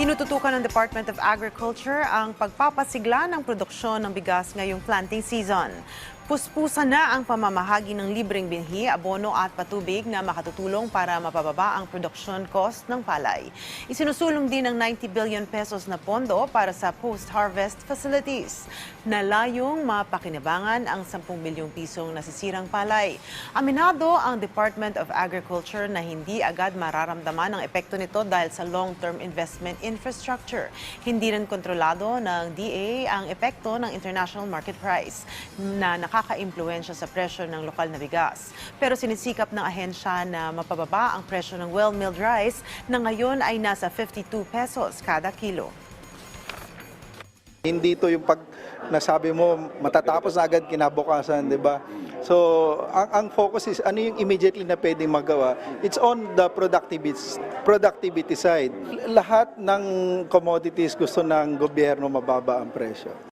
Tinututukan ng Department of Agriculture ang pagpapasigla ng produksyon ng bigas ngayong planting season. Puspusa na ang pamamahagi ng libreng binhi, abono at patubig na makatutulong para mapababa ang production cost ng palay. Isinusulong din ng 90 billion pesos na pondo para sa post-harvest facilities na layong mapakinabangan ang 10 bilyong pisong nasisirang palay. Aminado ang Department of Agriculture na hindi agad mararamdaman ang epekto nito dahil sa long-term investment infrastructure. Hindi rin kontrolado ng DA ang epekto ng international market price na nakaka-impluensya sa presyo ng lokal na bigas. Pero sinisikap ng ahensya na mapababa ang presyo ng well-milled rice na ngayon ay nasa 52 pesos kada kilo. Hindi to yung pag nasabi mo matatapos na agad kinabukasan, 'di ba? So, ang, ang focus is ano yung immediately na pwedeng magawa. It's on the productivity productivity side. Lahat ng commodities gusto ng gobyerno mababa ang presyo.